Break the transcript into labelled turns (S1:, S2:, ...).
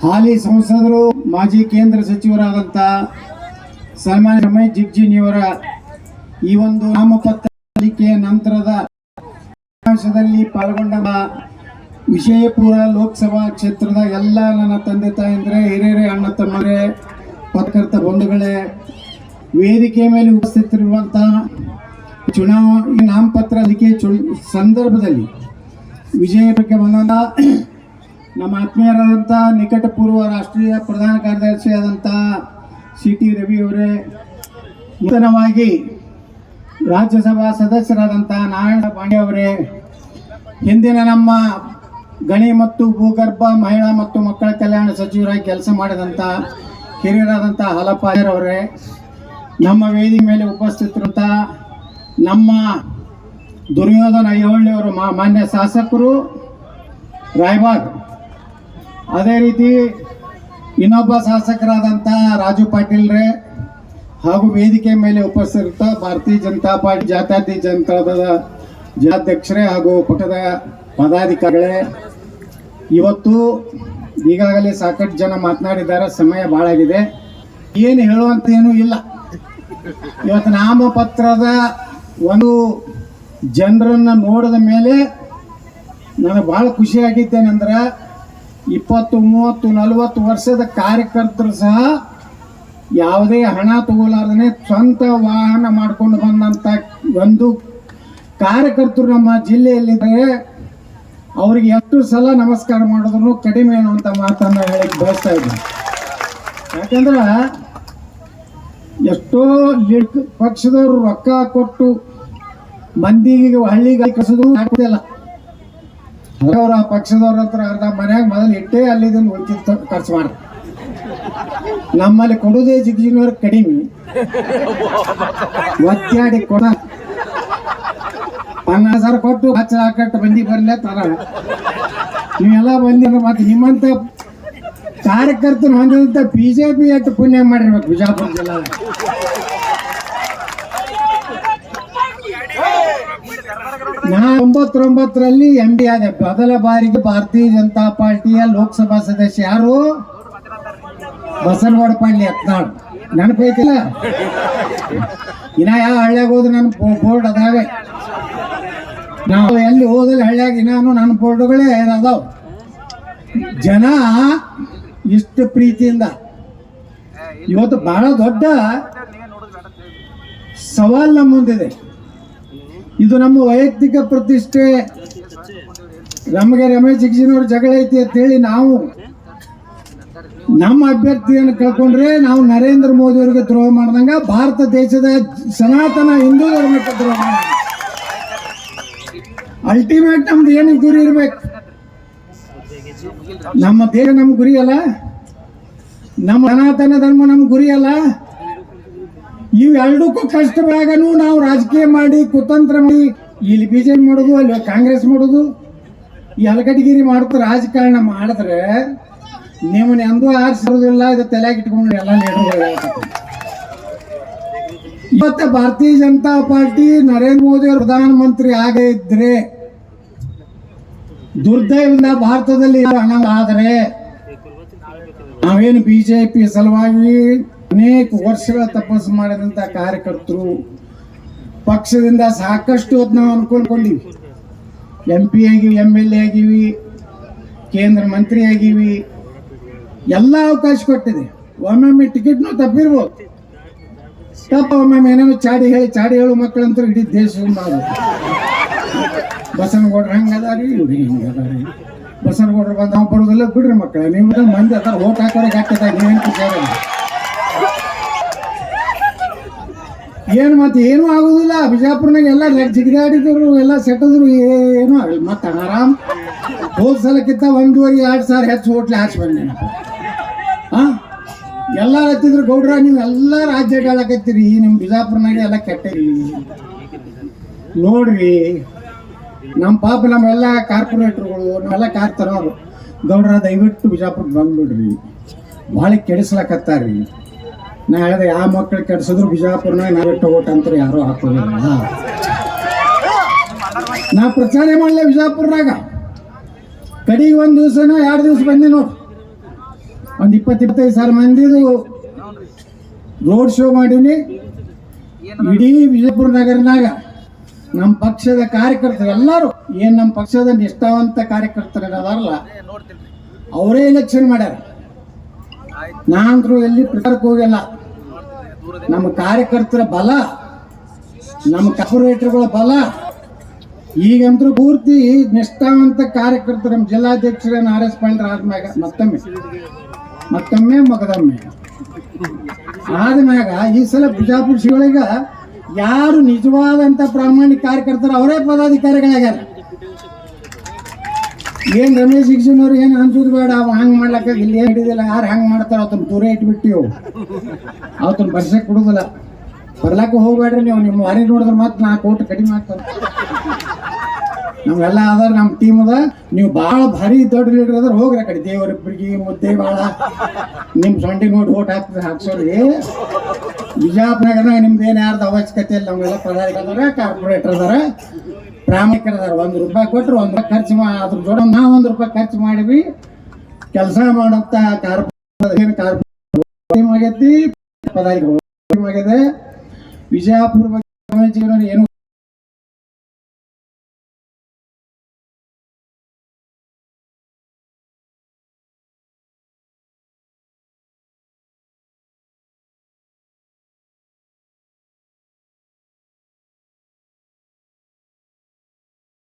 S1: ಹಾಲಿ ಸಂಸದರು, ಮಾಜಿ ಕೇಂದ್ರ ಸಚಿವರಾದಂತ ಸನ್ಮಾನ್ಯ ರಮೇಶ್ ಜಿಗ್ಜಿನಿಯವರ ಈ ಒಂದು ನಾಮಪತ್ರ ಸಲ್ಲಿಕೆಯ ನಂತರದ ಸಮಾವೇಶದಲ್ಲಿ ಪಾಲ್ಗೊಂಡ ವಿಜಯಪುರ ಲೋಕಸಭಾ ಕ್ಷೇತ್ರದ ಎಲ್ಲ ನನ್ನ ತಂದೆ ತಾಯಂದ್ರೆ, ಹಿರಿಯರೇ ಅಣ್ಣ ತಮ್ಮರೇ ಪತ್ರಕರ್ತ ಬಂಧುಗಳೇ, ವೇದಿಕೆ ಮೇಲೆ ಉಪಸ್ಥಿತರಿರುವಂತಹ ಚುನಾವಣೆ ನಾಮಪತ್ರ ಸಂದರ್ಭದಲ್ಲಿ ವಿಜಯಪುರಕ್ಕೆ ಬಂದಂಥ ನಮ್ಮ ಆತ್ಮೀಯರಾದಂಥ ನಿಕಟಪೂರ್ವ ರಾಷ್ಟ್ರೀಯ ಪ್ರಧಾನ ಕಾರ್ಯದರ್ಶಿಯಾದಂಥ ಸಿ ಟಿ ರವಿ ಅವರೇ, ನೂತನವಾಗಿ ರಾಜ್ಯಸಭಾ ಸದಸ್ಯರಾದಂಥ ನಾರಾಯಣ ಪಾಂಡೆ ಅವರೇ, ಹಿಂದಿನ ನಮ್ಮ ಗಣಿ ಮತ್ತು ಭೂಗರ್ಭ ಮಹಿಳಾ ಮತ್ತು ಮಕ್ಕಳ ಕಲ್ಯಾಣ ಸಚಿವರಾಗಿ ಕೆಲಸ ಮಾಡಿದಂಥ ಹಿರಿಯರಾದಂಥ ಹಲಪಾಯರವರೇ ನಮ್ಮ ವೇದಿ ಮೇಲೆ ಉಪಸ್ಥಿತರಂಥ ನಮ್ಮ ದುರ್ಯೋಧನ ಐಹೊಳ್ಳಿಯವರು ಮಾನ್ಯ ಶಾಸಕರು, ರಾಯಬಾಗ್ ಅದೇ ರೀತಿ ಇನ್ನೊಬ್ಬ ಶಾಸಕರಾದಂಥ ರಾಜು ಪಾಟೀಲ್ ರೇ ಹಾಗೂ ವೇದಿಕೆ ಮೇಲೆ ಉಪಸ್ಥಿತ ಭಾರತೀಯ ಜನತಾ ಪಾರ್ಟಿ ಜಾತ್ಯತೀತ ಜನತಾದ ಜಿಲ್ಲಾಧ್ಯಕ್ಷರೇ ಹಾಗೂ ಪಕ್ಷದ ಪದಾಧಿಕಾರಿಗಳೇ, ಇವತ್ತು ಈಗಾಗಲೇ ಸಾಕಷ್ಟು ಜನ ಮಾತನಾಡಿದ್ದಾರೆ, ಸಮಯ ಭಾಳ ಆಗಿದೆ. ಏನು ಹೇಳುವಂತ ಏನೂ ಇಲ್ಲ. ಇವತ್ತು ನಾಮಪತ್ರದ ಒಂದು ಜನರನ್ನು ನೋಡಿದ ಮೇಲೆ ನನಗೆ ಭಾಳ ಖುಷಿ ಆಗಿದ್ದೇನೆಂದ್ರೆ ಇಪ್ಪತ್ತು ಮೂವತ್ತು ನಲವತ್ತು ವರ್ಷದ ಕಾರ್ಯಕರ್ತರು ಸಹ ಯಾವುದೇ ಹಣ ತಗೋಲಾರ್ದೇ ಸ್ವಂತ ವಾಹನ ಮಾಡ್ಕೊಂಡು ಬಂದಂಥ ಒಂದು ಕಾರ್ಯಕರ್ತರು ನಮ್ಮ ಜಿಲ್ಲೆಯಲ್ಲಿದ್ದರೆ ಅವ್ರಿಗೆ ಎಷ್ಟು ಸಲ ನಮಸ್ಕಾರ ಮಾಡಿದ್ರು ಕಡಿಮೆ ಅನ್ನುವಂಥ ಮಾತನ್ನ ಹೇಳಕ್ಕೆ ಬಯಸ್ತಾ ಇದ್ದೀನಿ. ಯಾಕಂದ್ರೆ ಎಷ್ಟೋ ಪಕ್ಷದವರು ರೊಕ್ಕ ಕೊಟ್ಟು ಮಂದಿಗೆ ಹಳ್ಳಿಗೆ ಕಸದು ಆಗ್ತಿಲ್ಲ. ಅವ್ರ ಆ ಪಕ್ಷದವ್ರ ಹತ್ರ ಅರ್ಧ ಮನ್ಯಾಗ ಮೊದಲು ಇಟ್ಟೇ ಅಲ್ಲಿದ್ದನ್ನು ಉಳಿತಿತ್ತು ಖರ್ಚು ಮಾಡ ನಮ್ಮಲ್ಲಿ ಕೊಡೋದೇ ಜಿಗ್ಜಿನವ್ರ ಕಡಿಮೆ. ಒತ್ತಾಡಿ ಕೊಡ. ಪನ್ನಾರು ಸಾವಿರ ಕೊಟ್ಟು ಹಚ್ಚ ಹಾಕಟ್ಟು ಬಂದಿ ಬರ್ಲೆ ತರ ನೀವೆಲ್ಲ ಬಂದಿರ ಮತ್ತೆ ನಿಮ್ಮಂತ ಕಾರ್ಯಕರ್ತನ ಹೊಂದಿದಂತ ಬಿಜೆಪಿ ಅಟ್ಟು ಪುಣ್ಯ ಮಾಡಿರ್ಬೇಕು ಬಿಜಾಪುರ ಜಿಲ್ಲಾ ನಾ ಒಂಬತ್ತೊಂಬತ್ತರಲ್ಲಿ ಎಂ ಡಿ ಆದೆ ಮೊದಲ ಬಾರಿಗೆ ಭಾರತೀಯ ಜನತಾ ಪಾರ್ಟಿಯ ಲೋಕಸಭಾ ಸದಸ್ಯ ಯಾರು? ಬಸನಗೌಡ ಪಾಂಡ್ಲಿ ಯತ್ನಾಳ್ ನೆನಪೈತಿಲ್ಲ? ಇನ್ನ ಯಾವ ಹಳ್ಳ್ಯಾಗ ಹೋದ್ರೆ ನನ್ನ ಬೋರ್ಡ್ ಅದಾವೆ. ನಾವು ಎಲ್ಲಿ ಹೋದಲ್ಲಿ ಹಳ್ಳಿಯಾಗ ಇನ್ನೂ ನನ್ನ ಬೋರ್ಡ್ಗಳೇ ಅದಾವ ಜನ ಇಷ್ಟು ಪ್ರೀತಿಯಿಂದ, ಇವತ್ತು ಬಹಳ ದೊಡ್ಡ ಸವಾಲ್ ನಮ್ಮ ಮುಂದಿದೆ. ಇದು ನಮ್ಮ ವೈಯಕ್ತಿಕ ಪ್ರತಿಷ್ಠೆ. ನಮಗೆ ರಮೇಶ್ ಜಿಗ್ಜಿನವ್ರ ಜಗಳ ಐತಿ ಅಂತೇಳಿ ನಾವು ನಮ್ಮ ಅಭ್ಯರ್ಥಿಯನ್ನು ಕಳ್ಕೊಂಡ್ರೆ ನಾವು ನರೇಂದ್ರ ಮೋದಿ ಅವರಿಗೆ ದ್ರೋಹ ಮಾಡ್ದಂಗ ಭಾರತ ದೇಶದ ಸನಾತನ ಹಿಂದೂ ಧರ್ಮಕ್ಕೆ ದ್ರೋಹ ಅಲ್ಟಿಮೇಟ್ ನಮ್ದು ಏನು ಗುರಿ ಇರ್ಬೇಕು? ನಮ್ಮ ದೇಶ ನಮ್ಮ ಗುರಿ ಅಲ್ಲ? ನಮ್ಮ ಸನಾತನ ಧರ್ಮ ನಮ್ಮ ಗುರಿ ಅಲ್ಲ? ಇವೆರಡಕ್ಕೂ ಕಷ್ಟವಾಗನು ನಾವು ರಾಜಕೀಯ ಮಾಡಿ, ಕುತಂತ್ರ ಮಾಡಿ, ಇಲ್ಲಿ ಬಿಜೆಪಿ ಮಾಡೋದು, ಅಲ್ಲಿ ಕಾಂಗ್ರೆಸ್ ಮಾಡೋದು ಈ ಹಲಕಟಗಿರಿ ಮಾಡ್ತಾ ರಾಜಕಾರಣ ಮಾಡಿದ್ರೆ ನಿಮ್ಮನ್ನ ಎಂದೂ ಆರಿಸಿರೋದಿಲ್ಲ, ಇದು ತಲೆಗೆ ಇಟ್ಕೊಂಡು ಎಲ್ಲ ಹೇಳ್ತಾರೆ. ಇವತ್ತು ಭಾರತೀಯ ಜನತಾ ಪಾರ್ಟಿ ನರೇಂದ್ರ ಮೋದಿ ಅವರು ಪ್ರಧಾನಮಂತ್ರಿ ಆಗೇ ಇದ್ರೆ ದುರ್ದೈವದಿಂದ ಭಾರತದಲ್ಲಿ ಆದರೆ ನಾವೇನು ಬಿಜೆಪಿ ಸಲುವಾಗಿ ಅನೇಕ ವರ್ಷಗಳ ತಪಸ್ಸು ಮಾಡಿದಂಥ ಕಾರ್ಯಕರ್ತರು ಪಕ್ಷದಿಂದ ಸಾಕಷ್ಟು ಹೊತ್ತು ನಾವು ಅನ್ಕೊಂಡ್ಕೊಂಡಿವಿ. ಎಂ ಪಿ ಆಗಿವಿ ಎಂ ಎಲ್ ಎ ಆಗಿವಿ, ಕೇಂದ್ರ ಮಂತ್ರಿ ಆಗಿವಿ. ಎಲ್ಲ ಅವಕಾಶ ಕೊಟ್ಟಿದೆ. ಒಮ್ಮೊಮ್ಮೆ ಟಿಕೆಟ್ನು ತಪ್ಪಿರ್ಬೋದು. ತಪ್ಪ ಒಮ್ಮೊಮ್ಮೆ ಏನೇನೋ ಚಾಡಿ ಹೇಳಿ, ಚಾಡಿ ಹೇಳು ಮಕ್ಕಳಂತೂ ಇಡೀ ದೇಶದಿಂದ ಬಸನಗೌಡ್ರ ಹಂಗೆ ಅದಾರಿ, ಇವ್ರು ಹಿಂಗೆ ಅದಾರಿ. ಬಸನಗೌಡ್ರು ಬಂದು ನಾವು ಬರೋದಿಲ್ಲ ಬಿಡ್ರಿ ಮಕ್ಕಳ. ನೀವು ಮಂದಿ ಅದಾರ, ಓಟ್ ಹಾಕೋರಿಗೆ ಹಾಕದ ನೀವೇನು ಖುಷಿಯಾಗಲ್ಲ ಏನು ಮತ್ತೆ ಏನೂ ಆಗೋದಿಲ್ಲ. ಬಿಜಾಪುರ್ನಾಗ ಎಲ್ಲ ಜಿಗಿದಾಡಿದ್ರು, ಎಲ್ಲ ಸೆಟ್ಟದ್ರು ಏನೂ ಆಗಲಿ ಮತ್ತೆ ಆರಾಮ್ ಹೋದ್ ಸಲಕ್ಕಿಂತ ಒಂದೂವರೆ, ಎರಡು ಸಾವಿರ ಹೆಚ್ಚು ಹೋಟ್ಲೆ ಹಾಕಿ ಬಂದೆ ಹಾ ಎಲ್ಲ ಹತ್ತಿದ್ರು, ಗೌಡ್ರ, ನೀವು ಎಲ್ಲ ರಾಜ್ಯ ಹೇಳಕತ್ತೀರಿ ನಿಮ್ಮ ಬಿಜಾಪುರ್ನಾಗ ಎಲ್ಲ ಕೆಟ್ಟ ನೋಡ್ರಿ ನಮ್ಮ ಪಾಪ ನಮ್ಮೆಲ್ಲ ಕಾರ್ಪೊರೇಟರ್ಗಳು ನಾವೆಲ್ಲ ಕಾರ್ ತರೋರು ಗೌಡ್ರ, ದಯವಿಟ್ಟು ಬಿಜಾಪುರಕ್ಕೆ ಬಂದ್ಬಿಡ್ರಿ. ಭಾಳ ಕೆಡಿಸ್ಲಕತ್ತಾರ್ರಿ. ನಾ ಹೇಳಿದೆ ಯಾವ ಮಕ್ಕಳು ಕೆಡ್ಸಿದ್ರು ಬಿಜಾಪುರ್ನಾಗ ನಾವೇ ಓಟ್ ಅಂತ ಯಾರೂ ಹಾಕೋದಿಲ್ಲ. ನಾ ಪ್ರಚಾರ ಮಾಡಲೇ ಬಿಜಾಪುರ್ನಾಗ. ಕಡೆಗೆ ಒಂದು ದಿವಸನ ಎರಡು ದಿವಸ ಬಂದೆ ಒಂದು ಇಪ್ಪತ್ತು ಇಪ್ಪತ್ತೈದು ಸಾವಿರ ಮಂದಿದು ರೋಡ್ ಶೋ ಮಾಡೀನಿ. ಇಡೀ ವಿಜಯಪುರ ನಗರನಾಗ ನಮ್ಮ ಪಕ್ಷದ ಕಾರ್ಯಕರ್ತರು ಎಲ್ಲರೂ, ಏನು ನಮ್ಮ ಪಕ್ಷದ ನಿಷ್ಠಾವಂತ ಕಾರ್ಯಕರ್ತರು ಅದಾರಲ್ಲ, ಅವರೇ ಎಲೆಕ್ಷನ್ ಮಾಡ್ಯಾರ. ನಾನು ಎಲ್ಲಿ ಪ್ರಚಾರಕ್ಕೆ ಹೋಗಿಲ್ಲ. ನಮ್ಮ ಕಾರ್ಯಕರ್ತರ ಬಲ, ನಮ್ಮ ಕಾರ್ಪೊರೇಟರ್ಗಳ ಬಲ. ಈಗಂತೂ ಪೂರ್ತಿ ನಿಷ್ಠಾವಂತ ಕಾರ್ಯಕರ್ತರು ನಮ್ಮ ಜಿಲ್ಲಾಧ್ಯಕ್ಷರ ಆರ್ ಎಸ್ ಪಾಂಡ್ರ ಆದ್ಮ್ಯಾಗ ಮತ್ತೊಮ್ಮೆ. ಮತ್ತೊಮ್ಮೆ ಮಗದೊಮ್ಮೆ. ಆದ್ಮ್ಯಾಗ ಈ ಸಲ ಬಿಜಾಪುರ ಶಿವಳಿಗ ಯಾರು ನಿಜವಾದಂತ ಪ್ರಾಮಾಣಿಕ ಕಾರ್ಯಕರ್ತರು ಅವರೇ ಪದಾಧಿಕಾರಿಗಳಾಗ್ಯಾರ. ಏನ್ ರಮೇಶ್ ಶಿಕ್ಷಣವ್ರು ಏನ್ ಅನ್ಸೋದು ಬೇಡ, ಅವ ಹಂಗ್ ಮಾಡ್ಲಕ್ಕ ಇಲ್ಲಿ ಏನ್ ಹಿಡಿದಿಲ್ಲ, ಯಾರು ಹಂಗ್ ಮಾಡ್ತಾರ ಅವತ್ತ ದೂರ ಇಟ್ಬಿಟ್ಟಿವು ಅವತ್ತ ಬರ್ಸಕ್ ಕೊಡುದಿಲ್ಲ ಬರ್ಲಾಕ ಹೋಗ್ಬೇಡ್ರಿ ನೀವು ನಿಮ್ಮ ವಾರಿ ನೋಡಿದ್ರೆ ಮತ್ತೆ ನಾಲ್ಕು ಕೋಟಿ ಕಡಿಮೆ ಆಗ್ತದೆ. ನಾವೆಲ್ಲ ಅದಾರ ನಮ್ಮ ಟೀಮ್ ಅದ. ನೀವು ಭಾಳ ಭಾರಿ ದೊಡ್ಡ ಲೀಡರ್ ಅದ್ರ. ಹೋಗ್ರಿ ಕಡೆ. ದೇವರ ದೇವರಿಬ್ಬರಿಗೆ ಮುದ್ದೆ ಭಾಳ ನಿಮ್ಮ ಸೊಂಟಿ ನೋಡಿ ಓಟ್ ಹಾಕ್ತಾರೆ ಹಾಕ್ಸೋರಿ ಬಿಜಾಪುರನಾಗ ನಿಮ್ದು ಏನು ಯಾರ್ದು ಅವಶ್ಯಕತೆ ಇಲ್ಲ, ನಮ್ಗೆಲ್ಲ ಪದಾಧಿಕಾರಿ ಕಾರ್ಪೊರೇಟರ್ ಅದಾರ. ಪ್ರಾಮಾಣಿಕರ ಅದಾರ. ಒಂದು ರೂಪಾಯಿ ಕೊಟ್ಟರು ಒಂದು ರೂಪಾಯಿ ಖರ್ಚು ಮಾ ಅದ್ರ ಜೋಡ ನಾವು ಒಂದು ರೂಪಾಯಿ ಖರ್ಚು ಮಾಡಿವಿ. ಕೆಲಸ ಮಾಡುವಂತ ಕಾರ್ಪೊರೇಟರ್ ಕಾರ್ಪೊರೇಟ್ ಆಗೈತಿ ಪದಾಧಿಕಾರಿ ಆಗಿದೆ ವಿಜಯಪುರ ಬಗ್ಗೆ ಏನು